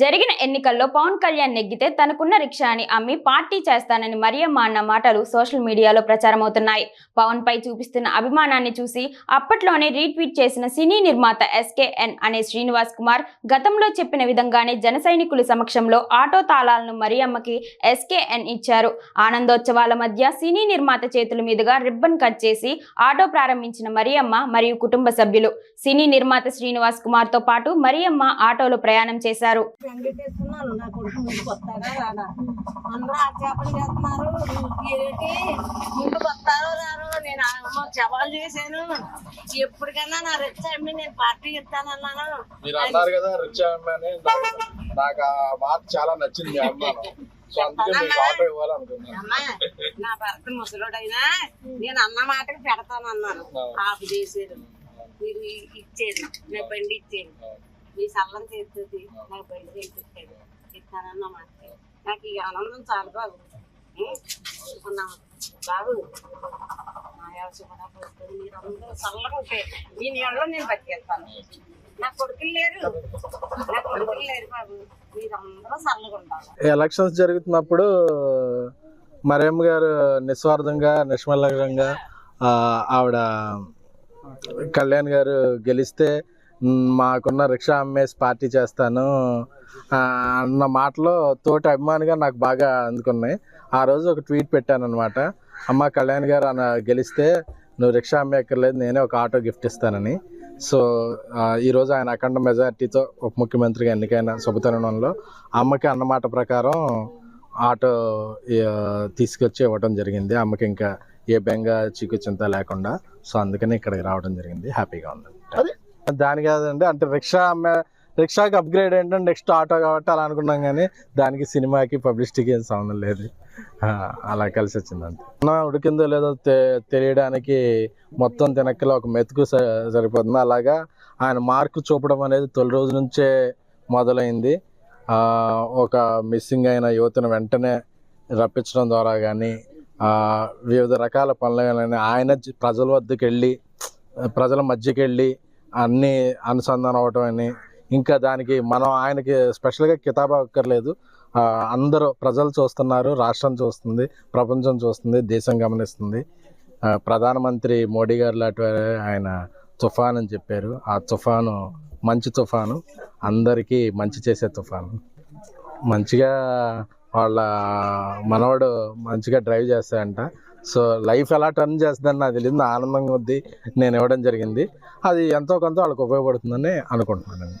జరిగిన ఎన్నికల్లో పవన్ కళ్యాణ్ నెగ్గితే తనకున్న రిక్షాని అమ్మి పార్టీ చేస్తానని మరియమ్మ అన్న మాటలు సోషల్ మీడియాలో ప్రచారమవుతున్నాయి. పవన్ పై చూపిస్తున్న అభిమానాన్ని చూసి అప్పట్లోనే రీట్వీట్ చేసిన సినీ నిర్మాత ఎస్కేఎన్ అనే శ్రీనివాస్ కుమార్ గతంలో చెప్పిన విధంగానే జన సమక్షంలో ఆటో తాళాలను మరియమ్మకి ఎస్కేఎన్ ఇచ్చారు. ఆనందోత్సవాల మధ్య సినీ నిర్మాత చేతుల మీదుగా రిబ్బన్ కట్ చేసి ఆటో ప్రారంభించిన మరియమ్మ మరియు కుటుంబ సభ్యులు. సినీ నిర్మాత శ్రీనివాస్ కుమార్తో పాటు మరియమ్మ ఆటోలో ప్రయాణం చేశారు. వెంకటేశ్వరున్నాను నా కొడుకు ముందుకు వస్తాడా రాడా అందరూ ఆక్షేపణ చేస్తున్నారు. ఏంటి? ముందుకు వస్తారో రారో నేను అమ్మ సవాల్ చేశాను. ఎప్పటికన్నా నా రెచ్చ అమ్మి నేను పార్టీ ఇస్తానన్నాను. మీరు అన్నారు కదా రిచ్ అమ్మాయి నాకు ఆ మాట చాలా నచ్చింది మీ అమ్మాను. అమ్మా నా భర్త ముసలుడైనా నేను అన్న మాటకి పెడతానన్నాను. ఆపు చేసేది మీరు ఇచ్చేది. నాకు బండి ఇచ్చేది. మీ సల్లం చేస్తుంది నాకు బయట చేయించేది ఇస్తానన్న మాట నాకు ఈ ఆనందం చాలు బాబు బాబు నా వ్యవసాయ కూడా పోతుంది మీరు అందరూ చల్లగా ఉంటే ఈ నీళ్ళలో నేను బతికేస్తాను. నా కొడుకులు లేరు. నా కొడుకులు లేరు బాబు. ఎలక్షన్స్ జరుగుతున్నప్పుడు మరియమ్మ గారు నిస్వార్థంగా నిష్మలంగా ఆవిడ కళ్యాణ్ గారు గెలిస్తే మాకున్న రిక్షా అమ్మేసి పార్టీ చేస్తాను. అన్న మాటలో తోటి అభిమానిగా నాకు బాగా అందుకున్నాయి. ఆ రోజు ఒక ట్వీట్ పెట్టాను అనమాట అమ్మ కళ్యాణ్ గారు అన్న గెలిస్తే నువ్వు రిక్షా అమ్మేక్కర్లేదు నేనే ఒక ఆటో గిఫ్ట్ ఇస్తానని. సో ఈరోజు ఆయన అఖండ మెజార్టీతో ఉప ముఖ్యమంత్రిగా ఎన్నికైన శుభతరుణంలో అమ్మకి అన్నమాట ప్రకారం ఆటో తీసుకొచ్చి ఇవ్వడం జరిగింది. అమ్మకి ఇంకా ఏ బెంగ చీకు చింత లేకుండా. సో అందుకని ఇక్కడికి రావడం జరిగింది. హ్యాపీగా ఉంది. దాని కాదండి అంటే రిక్షా అమ్మే రిక్షాకి అప్గ్రేడ్ ఏంటంటే నెక్స్ట్ ఆటో కాబట్టి అలా అనుకున్నాం కానీ దానికి సినిమాకి పబ్లిసిటీకి ఏం సంబంధం లేదు. అలా కలిసి వచ్చింది అంతే అన్నం ఉడికిందో లేదో తె- తెలియడానికి మొత్తం తినక్కలో ఒక మెతుకు స- సరిపోతుంది. అలాగా ఆయన మార్కు చూపడం అనేది తొలి రోజు నుంచే మొదలైంది. ఒక మిస్సింగ్ అయిన యువతను వెంటనే రప్పించడం ద్వారా కానీ వివిధ రకాల పనులు కానీ ఆయన ప్రజల వద్దకు వెళ్ళి ప్రజల మధ్యకి వెళ్ళి అన్నీ అనుసంధానం అవ్వటం అని. ఇంకా దానికి మనం ఆయనకి స్పెషల్గా కితాబా అక్కర్లేదు. అందరూ ప్రజలు చూస్తున్నారు రాష్ట్రం చూస్తుంది ప్రపంచం చూస్తుంది దేశం గమనిస్తుంది. ప్రధానమంత్రి మోడీ గారు లాంటి ఆయన తుఫాన్ అని చెప్పారు. ఆ తుఫాను మంచి తుఫాను. అందరికీ మంచి చేసే తుఫాను. మంచిగా వాళ్ళ మనవడు మంచిగా డ్రైవ్ చేస్తాయంట సో లైఫ్ ఎలా టర్న్ చేస్తుందని నాకు తెలియదు. ఆనందంగా ఉంది. నేను ఇవ్వడం జరిగింది. అది ఎంతో కొంత వాళ్ళకి ఉపయోగపడుతుందని అనుకుంటున్నాను